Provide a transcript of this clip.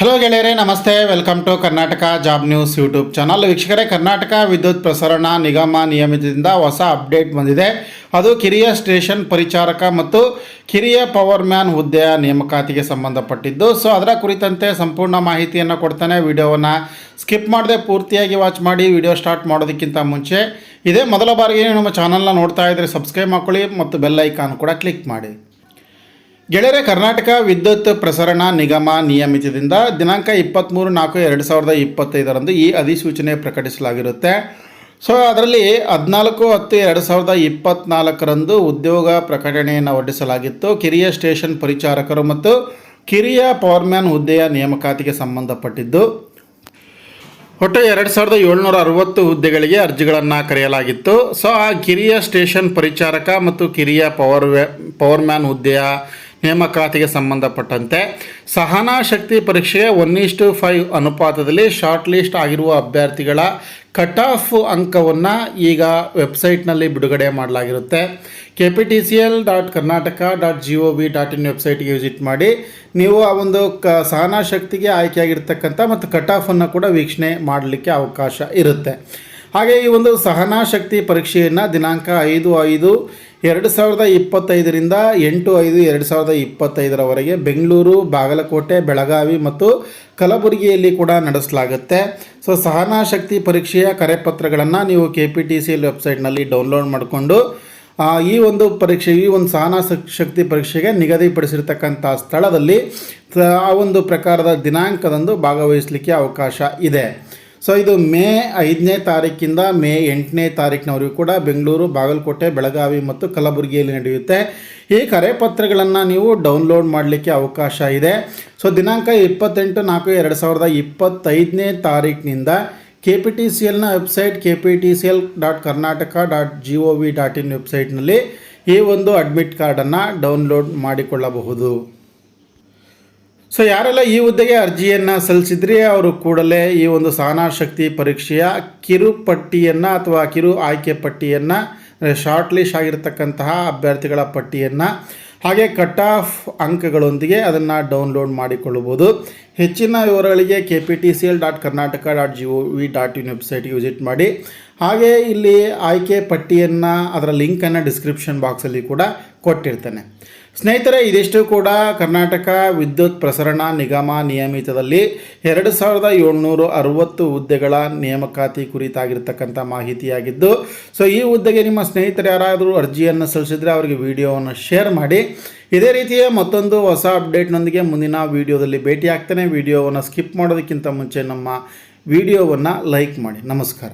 Hello ಗೆಳೆಯರೇ, ನಮಸ್ತೆ. Welcome to Karnataka job news YouTube channel ವೀಕ್ಷಕರೇ ಕರ್ನಾಟಕ ವಿದ್ಯುತ್ ಪ್ರಸರಣ ನಿಗಮ ನಿಯಮಿತದಿಂದ ಹೊಸ ಅಪ್ಡೇಟ್ ಬಂದಿದೆ. ಅದು ಕಿರಿಯ ಸ್ಟೇಷನ್ ಪರಿಚಾರಕ ಮತ್ತು ಕಿರಿಯ ಪವರ್ ಮ್ಯಾನ್ ಹುದ್ದೆಯ ನೇಮಕಾತಿಗೆ ಸಂಬಂಧಪಟ್ಟಿದ್ದು. ಸೊ ಅದರ ಕುರಿತಂತೆ ಸಂಪೂರ್ಣ ಮಾಹಿತಿಯನ್ನು ಕೊಡ್ತಾನೆ. ವಿಡಿಯೋವನ್ನು ಸ್ಕಿಪ್ ಮಾಡದೆ ಪೂರ್ತಿಯಾಗಿ ವಾಚ್ ಮಾಡಿ ವಿಡಿಯೋ ಸ್ಟಾರ್ಟ್ ಮಾಡೋದಕ್ಕಿಂತ ಮುಂಚೆ ಇದೇ ಮೊದಲ ಬಾರಿಗೆ ನಮ್ಮ ಚಾನಲ್ನ ನೋಡ್ತಾ ಇದ್ದರೆ ಸಬ್ಸ್ಕ್ರೈಬ್ ಮಾಡ್ಕೊಳ್ಳಿ ಮತ್ತು ಬೆಲ್ ಐಕಾನ್ ಕೂಡ ಕ್ಲಿಕ್ ಮಾಡಿ. ಗೆಳೆಯರೆ, ಕರ್ನಾಟಕ ವಿದ್ಯುತ್ ಪ್ರಸರಣ ನಿಗಮ ನಿಯಮಿತದಿಂದ ದಿನಾಂಕ ಇಪ್ಪತ್ತ್ಮೂರು ನಾಲ್ಕು ಎರಡು ಸಾವಿರದ ಇಪ್ಪತ್ತೈದರಂದು ಈ ಅಧಿಸೂಚನೆ ಪ್ರಕಟಿಸಲಾಗಿರುತ್ತೆ. ಸೊ ಅದರಲ್ಲಿ ಹದಿನಾಲ್ಕು ಹತ್ತು ಎರಡು ಸಾವಿರದ ಇಪ್ಪತ್ತ್ನಾಲ್ಕರಂದು ಉದ್ಯೋಗ ಪ್ರಕಟಣೆಯನ್ನು ಹೊರಡಿಸಲಾಗಿತ್ತು. ಕಿರಿಯ ಸ್ಟೇಷನ್ ಪರಿಚಾರಕರು ಮತ್ತು ಕಿರಿಯ ಪವರ್ಮ್ಯಾನ್ ಹುದ್ದೆಯ ನೇಮಕಾತಿಗೆ ಸಂಬಂಧಪಟ್ಟಿದ್ದು. ಒಟ್ಟು ಎರಡು ಸಾವಿರದ ಏಳ್ನೂರ ಅರವತ್ತು ಹುದ್ದೆಗಳಿಗೆ ಅರ್ಜಿಗಳನ್ನು ಕರೆಯಲಾಗಿತ್ತು. ಸೊ ಆ ಕಿರಿಯ ಸ್ಟೇಷನ್ ಪರಿಚಾರಕ ಮತ್ತು ಕಿರಿಯ ಪವರ್ ಪವರ್ಮ್ಯಾನ್ ಹುದ್ದೆಯ ನೇಮಕಾತಿಗೆ ಸಂಬಂಧಪಟ್ಟಂತೆ ಸಹನಾ ಶಕ್ತಿ ಪರೀಕ್ಷೆಗೆ ಒನ್ ಇಷ್ಟು ಫೈವ್ ಅನುಪಾತದಲ್ಲಿ ಶಾರ್ಟ್ ಲಿಸ್ಟ್ ಆಗಿರುವ ಅಭ್ಯರ್ಥಿಗಳ ಕಟ್ ಆಫ್ ಅಂಕವನ್ನು ಈಗ ವೆಬ್ಸೈಟ್ನಲ್ಲಿ ಬಿಡುಗಡೆ ಮಾಡಲಾಗಿರುತ್ತೆ. K P T C L dot Karnataka dot G O V dot in ವೆಬ್ಸೈಟ್ಗೆ ವಿಸಿಟ್ ಮಾಡಿ. ನೀವು ಆ ಒಂದು ಕ ಸಹನಾ ಶಕ್ತಿಗೆ ಆಯ್ಕೆಯಾಗಿರ್ತಕ್ಕಂಥ ಮತ್ತು ಕಟ್ ಆಫನ್ನು ಕೂಡ ವೀಕ್ಷಣೆ ಮಾಡಲಿಕ್ಕೆ ಅವಕಾಶ ಇರುತ್ತೆ. ಹಾಗೆ ಈ ಒಂದು ಸಹನಾ ಶಕ್ತಿ ಪರೀಕ್ಷೆಯನ್ನು ದಿನಾಂಕ ಐದು ಐದು ಎರಡು ಸಾವಿರದ ಇಪ್ಪತ್ತೈದರಿಂದ ಎಂಟು ಐದು ಎರಡು ಸಾವಿರದ ಇಪ್ಪತ್ತೈದರವರೆಗೆ ಬೆಂಗಳೂರು, ಬಾಗಲಕೋಟೆ, ಬೆಳಗಾವಿ ಮತ್ತು ಕಲಬುರಗಿಯಲ್ಲಿ ಕೂಡ ನಡೆಸಲಾಗುತ್ತೆ. ಸೊ ಸಹನಾ ಶಕ್ತಿ ಪರೀಕ್ಷೆಯ ಕರೆಪತ್ರಗಳನ್ನು ನೀವು ಕೆ ಪಿ ಟಿ ಸಿ ವೆಬ್ಸೈಟ್ನಲ್ಲಿ ಡೌನ್ಲೋಡ್ ಮಾಡಿಕೊಂಡು ಈ ಒಂದು ಪರೀಕ್ಷೆ, ಈ ಒಂದು ಸಹನಾ ಶಕ್ತಿ ಪರೀಕ್ಷೆಗೆ ನಿಗದಿಪಡಿಸಿರ್ತಕ್ಕಂಥ ಸ್ಥಳದಲ್ಲಿ, ಆ ಒಂದು ಪ್ರಕಾರದ ದಿನಾಂಕದಂದು ಭಾಗವಹಿಸಲಿಕ್ಕೆ ಅವಕಾಶ ಇದೆ. ಸೊ ಇದು ಮೇ ಐದನೇ ತಾರೀಕಿಂದ ಮೇ ಎಂಟನೇ ತಾರೀಕಿನವರೆಗೂ ಕೂಡ ಬೆಂಗಳೂರು, ಬಾಗಲಕೋಟೆ, ಬೆಳಗಾವಿ ಮತ್ತು ಕಲಬುರಗಿಯಲ್ಲಿ ನಡೆಯುತ್ತೆ. ಈ ಕರೆಪತ್ರಗಳನ್ನು ನೀವು ಡೌನ್ಲೋಡ್ ಮಾಡಲಿಕ್ಕೆ ಅವಕಾಶ ಇದೆ. ಸೊ ದಿನಾಂಕ ಇಪ್ಪತ್ತೆಂಟು ನಾಲ್ಕು ಎರಡು ಸಾವಿರದ ಇಪ್ಪತ್ತೈದನೇ ತಾರೀಕಿನಿಂದ K P T C ಎಲ್ನ website K P T C L dot Karnataka dot G O V dot in ವೆಬ್ಸೈಟ್ನಲ್ಲಿ ಈ ಒಂದು ಅಡ್ಮಿಟ್ ಕಾರ್ಡನ್ನು ಡೌನ್ಲೋಡ್ ಮಾಡಿಕೊಳ್ಳಬಹುದು. ಸೊ ಯಾರೆಲ್ಲ ಈ ಹುದ್ದೆಗೆ ಅರ್ಜಿಯನ್ನು ಸಲ್ಲಿಸಿದ್ರಿ, ಅವರು ಕೂಡಲೇ ಈ ಒಂದು ಸಹನಾ ಶಕ್ತಿ ಪರೀಕ್ಷೆಯ ಕಿರು ಪಟ್ಟಿಯನ್ನು ಅಥವಾ ಕಿರು ಆಯ್ಕೆ ಪಟ್ಟಿಯನ್ನು, ಶಾರ್ಟ್ ಲಿಸ್ಟ್ ಆಗಿರ್ತಕ್ಕಂತಹ ಅಭ್ಯರ್ಥಿಗಳ ಪಟ್ಟಿಯನ್ನು ಹಾಗೆ ಕಟ್ ಆಫ್ ಅಂಕಗಳೊಂದಿಗೆ ಅದನ್ನು ಡೌನ್ಲೋಡ್ ಮಾಡಿಕೊಳ್ಳಬಹುದು. ಹೆಚ್ಚಿನ ವಿವರಗಳಿಗೆ K P T C L dot Karnataka dot G O V dot in ವೆಬ್ಸೈಟ್ಗೆ ವಿಸಿಟ್ ಮಾಡಿ. ಹಾಗೆ ಇಲ್ಲಿ ಆಯ್ಕೆ ಪಟ್ಟಿಯನ್ನು ಅದರ ಲಿಂಕನ್ನು ಡಿಸ್ಕ್ರಿಪ್ಷನ್ ಬಾಕ್ಸಲ್ಲಿ ಕೂಡ ಕೊಟ್ಟಿರ್ತೇನೆ. ಸ್ನೇಹಿತರೆ, ಇದಿಷ್ಟು ಕೂಡ ಕರ್ನಾಟಕ ವಿದ್ಯುತ್ ಪ್ರಸರಣ ನಿಗಮ ನಿಯಮಿತದಲ್ಲಿ ಎರಡು ಸಾವಿರದ ಏಳ್ನೂರು ಅರುವತ್ತು ಹುದ್ದೆಗಳ ನೇಮಕಾತಿ ಕುರಿತಾಗಿರ್ತಕ್ಕಂಥ ಮಾಹಿತಿಯಾಗಿದ್ದು, ಸೊ ಈ ಹುದ್ದೆಗೆ ನಿಮ್ಮ ಸ್ನೇಹಿತರು ಯಾರಾದರೂ ಅರ್ಜಿಯನ್ನು ಸಲ್ಲಿಸಿದರೆ ಅವರಿಗೆ ವಿಡಿಯೋವನ್ನು ಶೇರ್ ಮಾಡಿ ಇದೇ ರೀತಿಯ ಮತ್ತೊಂದು ಹೊಸ ಅಪ್ಡೇಟ್ನೊಂದಿಗೆ ಮುಂದಿನ ವೀಡಿಯೋದಲ್ಲಿ ಭೇಟಿ ಆಗ್ತಾನೆ ವಿಡಿಯೋವನ್ನು ಸ್ಕಿಪ್ ಮಾಡೋದಕ್ಕಿಂತ ಮುಂಚೆ ನಮ್ಮ ವಿಡಿಯೋವನ್ನು ಲೈಕ್ ಮಾಡಿ. ನಮಸ್ಕಾರ.